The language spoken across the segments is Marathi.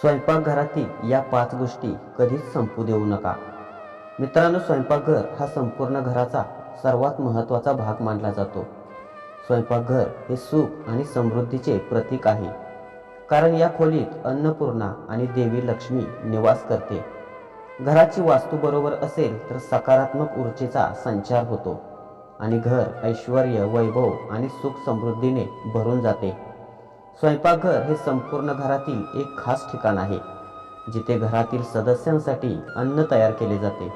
स्वयंपाकघरातील या पाच गोष्टी कधीच संपू देऊ नका. मित्रांनो स्वयंपाकघर हा संपूर्ण घराचा सर्वात महत्त्वाचा भाग मानला जातो. स्वयंपाकघर हे सुख आणि समृद्धीचे प्रतीक आहे. कारण या खोलीत अन्नपूर्णा आणि देवी लक्ष्मी निवास करते. घराची वास्तू बरोबर असेल तर सकारात्मक ऊर्जेचा संचार होतो आणि घर ऐश्वर वैभव आणि सुख समृद्धीने भरून जाते. स्वयंपाकघर हे संपूर्ण घरातील एक खास ठिकाण आहे जिथे घरातील सदस्यांसाठी अन्न तयार केले जाते.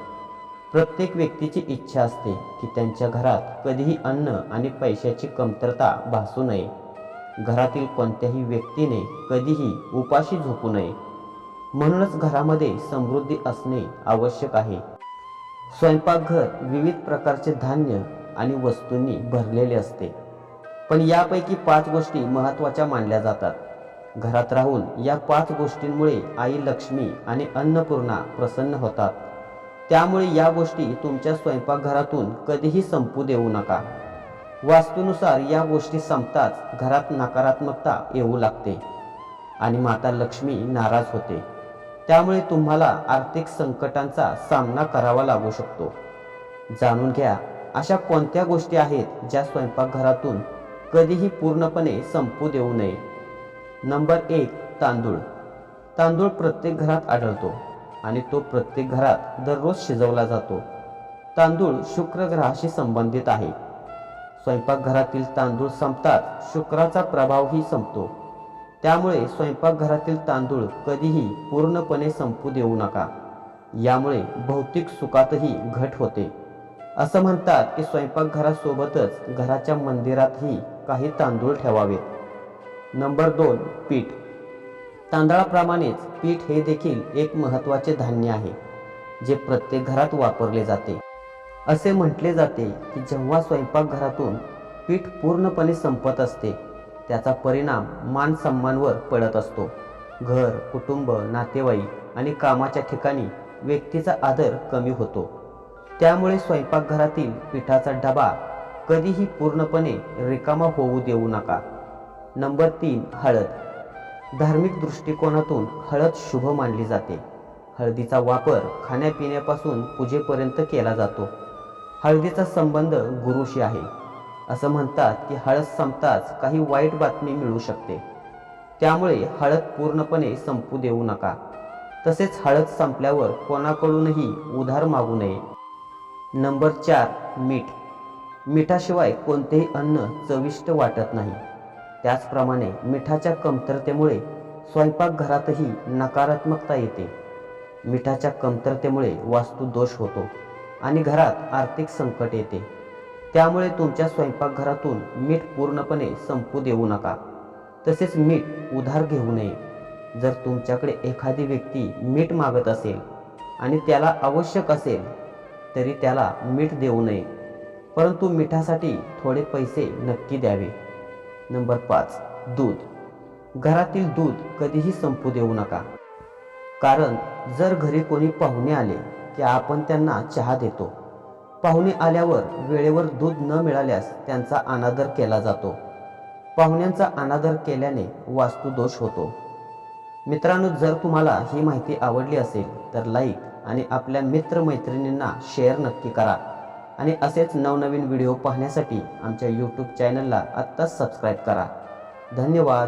प्रत्येक व्यक्तीची इच्छा असते की त्यांच्या घरात कधीही अन्न आणि पैशाची कमतरता भासू नये. घरातील कोणत्याही व्यक्तीने कधीही उपाशी झोपू नये. म्हणूनच घरामध्ये समृद्धी असणे आवश्यक आहे. स्वयंपाकघर विविध प्रकारचे धान्य आणि वस्तूंनी भरलेले असते. पण यापैकी पाच गोष्टी महत्त्वाच्या मानल्या जातात. घरात राहून या पाच गोष्टींमुळे आई लक्ष्मी आणि अन्नपूर्णा प्रसन्न होतात. त्यामुळे या गोष्टी तुमच्या स्वयंपाकघरातून कधीही संपू देऊ नका. वास्तूनुसार या गोष्टी संपताच घरात नकारात्मकता येऊ लागते आणि माता लक्ष्मी नाराज होते. त्यामुळे तुम्हाला आर्थिक संकटांचा सामना करावा लागू शकतो. जाणून घ्या अशा कोणत्या गोष्टी आहेत ज्या स्वयंपाकघरातून कधीही पूर्णपणे संपू देऊ नये. नंबर एक तांदूळ. तांदूळ प्रत्येक घरात आढळतो आणि तो प्रत्येक घरात दररोज शिजवला जातो. तांदूळ शुक्र ग्रहाशी संबंधित आहे. स्वयंपाकघरातील तांदूळ संपतात शुक्राचा प्रभावही संपतो. त्यामुळे स्वयंपाकघरातील तांदूळ कधीही पूर्णपणे संपू देऊ नका. यामुळे भौतिक सुखातही घट होते. असं म्हणतात की स्वयंपाकघरासोबतच घराच्या मंदिरातही काही तांदूळ ठेवावेत नंबर दोन पीठ. तांदळाप्रमाणेच पीठ हे देखील एक महत्त्वाचे धान्य आहे जे प्रत्येक घरात वापरले जाते. असे म्हटले जाते की जेव्हा स्वयंपाकघरातून पीठ पूर्णपणे संपत असते त्याचा परिणाम मान सन्मानवर पडत असतो. घर कुटुंब नातेवाईक आणि कामाच्या ठिकाणी व्यक्तीचा आदर कमी होतो. त्यामुळे स्वयंपाकघरातील पिठाचा डबा कधीही पूर्णपणे रिकामा होऊ देऊ नका. नंबर तीन हळद. धार्मिक दृष्टिकोनातून हळद शुभ मानली जाते. हळदीचा वापर खाण्यापिण्यापासून पूजेपर्यंत केला जातो. हळदीचा संबंध गुरुशी आहे. असं म्हणतात की हळद संपताच काही वाईट बातमी मिळू शकते. त्यामुळे हळद पूर्णपणे संपू देऊ नका. तसेच हळद संपल्यावर कोणाकडूनही उधार मागू नये. नंबर चार मीठ. मिठाशिवाय कोणतेही अन्न चविष्ट वाटत नाही. त्याचप्रमाणे मिठाच्या कमतरतेमुळे स्वयंपाकघरातही नकारात्मकता येते. मिठाच्या कमतरतेमुळे वास्तुदोष होतो आणि घरात आर्थिक संकट येते. त्यामुळे तुमच्या स्वयंपाकघरातून मीठ पूर्णपणे संपू देऊ नका. तसेच मीठ उधार घेऊ नये. जर तुमच्याकडे एखादी व्यक्ती मीठ मागत असेल आणि त्याला आवश्यक असेल तरी त्याला मीठ देऊ नये. परंतु मिठासाठी थोडे पैसे नक्की द्यावे. नंबर पाच दूध. घरातील दूध कधीही संपू देऊ नका. कारण जर घरी कोणी पाहुणे आले की आपण त्यांना चहा देतो पाहुणे आल्यावर वेळेवर दूध न मिळाल्यास त्यांचा अनादर केला जातो. पाहुण्यांचा अनादर केल्याने वास्तुदोष होतो. मित्रांनो जर तुम्हाला ही माहिती आवडली असेल तर लाईक आणि आपल्या मित्रमैत्रिणींना शेअर नक्की करा. आणि असेच नवनवीन व्हिडिओ पाहण्यासाठी आमच्या यूट्यूब चॅनलला आत्ताच सबस्क्राईब करा. धन्यवाद.